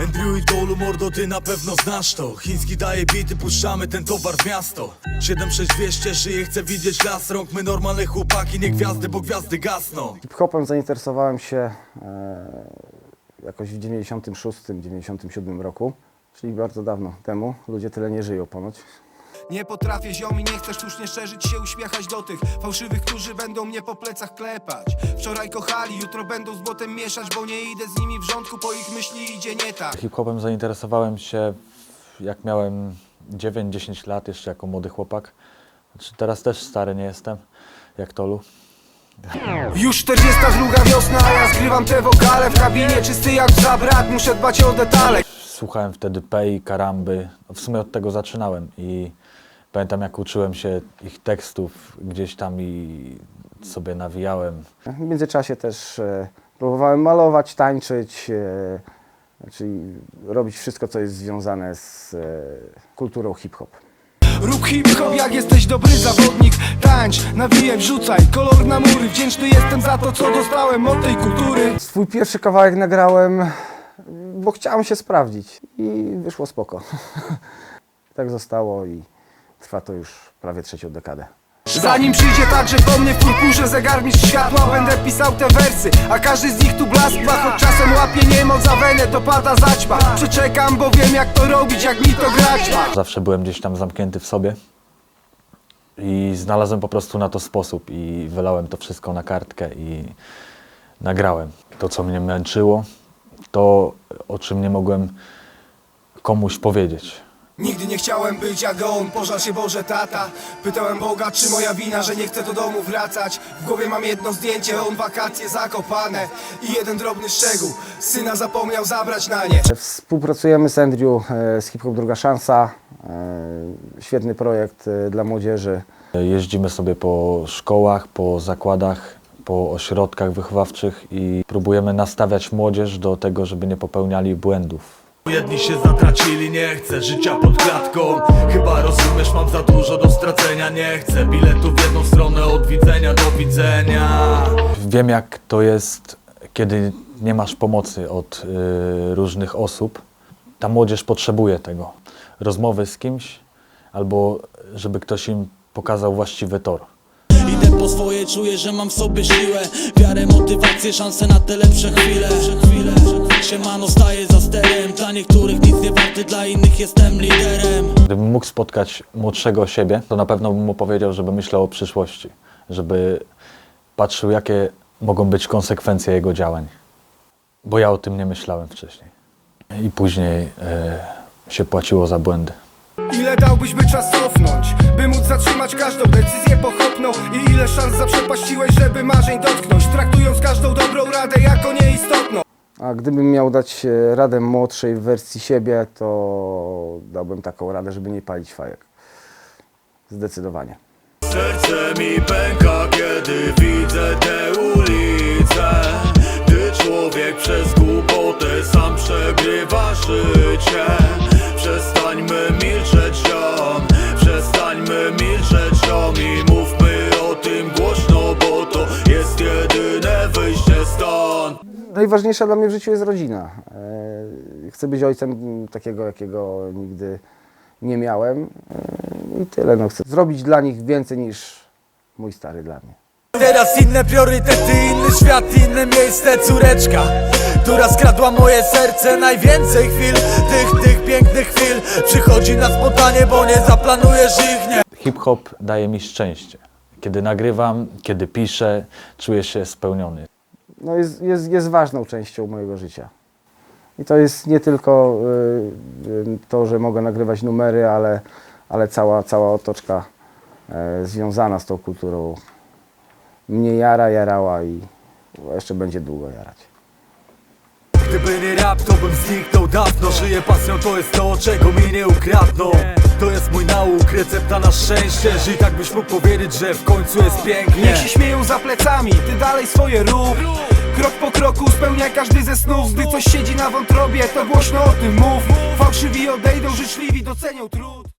Andrew i Dolu, mordo, ty na pewno znasz to Chiński daje bity, puszczamy ten towar w miasto 76200 żyje, chcę widzieć las rąk My normalne chłopaki, nie gwiazdy, bo gwiazdy gasną Hip-hopem zainteresowałem się e, jakoś w 96-97 roku, czyli bardzo dawno temu. Ludzie tyle nie żyją ponoć. Nie potrafię ziomi, nie chcę sztucznie szerzyć się, uśmiechać do tych fałszywych, którzy będą mnie po plecach klepać. Wczoraj kochali, jutro będą z błotem mieszać, bo nie idę z nimi w rządku, po ich myśli idzie nie tak. Hip-hopem zainteresowałem się jak miałem 9-10 lat, jeszcze jako młody chłopak. Znaczy, teraz też stary nie jestem, jak Tolu. Już 42 wiosna, a ja zgrywam te wokale w kabinie, czysty jak zabrat, muszę dbać o detale. Słuchałem wtedy Pei, Karamby. No, W sumie od tego zaczynałem i pamiętam jak uczyłem się ich tekstów gdzieś tam i sobie nawijałem. W międzyczasie też e, próbowałem malować, tańczyć, e, czyli robić wszystko, co jest związane z e, kulturą hip-hop. Rób hip-hop jak jesteś dobry zawodnik Tańcz, nawijaj, wrzucaj, kolor na mury Wdzięczny jestem za to, co dostałem od tej kultury Swój pierwszy kawałek nagrałem, bo chciałem się sprawdzić i wyszło spoko. tak zostało i trwa to już prawie trzecią dekadę. Zanim przyjdzie także po mnie w purpurze zegarmistrz światła Będę pisał te wersy, a każdy z nich tu blaskwa Choć czasem łapie niemoc za wenę, dopada zaćpa Przeczekam, bo wiem jak to robić, jak mi to grać ma Zawsze byłem gdzieś tam zamknięty w sobie i znalazłem po prostu na to sposób i wylałem to wszystko na kartkę i nagrałem. To, co mnie męczyło, to, o czym nie mogłem komuś powiedzieć. Nigdy nie chciałem być jak on, pożal się Boże tata Pytałem Boga, czy moja wina, że nie chcę do domu wracać W głowie mam jedno zdjęcie, on wakacje zakopane I jeden drobny szczegół, syna zapomniał zabrać na nie Współpracujemy z Andrew e, z Hip Hop Druga Szansa. E, Świetny projekt e, dla młodzieży. Jeździmy sobie po szkołach, po zakładach, po ośrodkach wychowawczych i próbujemy nastawiać młodzież do tego, żeby nie popełniali błędów. Jedni się zatracili, nie chcę życia pod klatką Chyba rozumiesz, mam za dużo do stracenia Nie chcę biletu w jedną stronę, od widzenia do widzenia Wiem, jak to jest, kiedy nie masz pomocy od y, różnych osób. Ta młodzież potrzebuje tego. Rozmowy z kimś, albo żeby ktoś im pokazał właściwy tor. Idę po swoje, czuję, że mam w sobie siłę Wiarę, motywację, szansę na te lepsze chwile niektórych nic nie warty, dla innych jestem liderem Gdybym mógł spotkać młodszego siebie, to na pewno bym mu powiedział, żeby myślał o przyszłości, żeby patrzył, jakie mogą być konsekwencje jego działań. Bo ja o tym nie myślałem wcześniej. I później e, się płaciło za błędy. Ile dałbyś, by czas cofnąć? By móc zatrzymać każdą decyzję pochopną I ile szans zaprzepaściłeś, żeby marzeń dotknąć Traktując każdą dobrą radę A gdybym miał dać e, radę młodszej wersji siebie, to dałbym taką radę, żeby nie palić fajek. Zdecydowanie. Serce mi pęka, kiedy widzę te ulice Gdy człowiek przez głupotę sam przegrywa życie Przestańmy milczeć Najważniejsza dla mnie w życiu jest rodzina. E, Chcę być ojcem takiego, jakiego nigdy nie miałem. E, I tyle. No, chcę zrobić dla nich więcej niż mój stary dla mnie. Teraz inne priorytety, inny świat, inne miejsce Córeczka, która skradła moje serce Najwięcej chwil, tych, tych pięknych chwil Przychodzi na spontanie, bo nie zaplanujesz ich, nie Hip-hop daje mi szczęście. Kiedy nagrywam, kiedy piszę, czuję się spełniony. No jest, jest, jest ważną częścią mojego życia. I to jest nie tylko y, y, to, że mogę nagrywać numery, ale, ale cała, cała otoczka e, związana z tą kulturą mnie jara, jarała i jeszcze będzie długo jarać. Gdyby nie rap, to bym zniknął dawno. Żyję pasją, to jest to, czego mi nie ukradną. To jest mój nauk, recepta na szczęście. Żyj tak byś mógł powiedzieć, że w końcu jest pięknie. Niech się śmieją za plecami, ty dalej swoje rób Krok po kroku spełniaj każdy ze snów. Gdy coś siedzi na wątrobie, to głośno o tym mów. Fałszywi odejdą, życzliwi docenią trud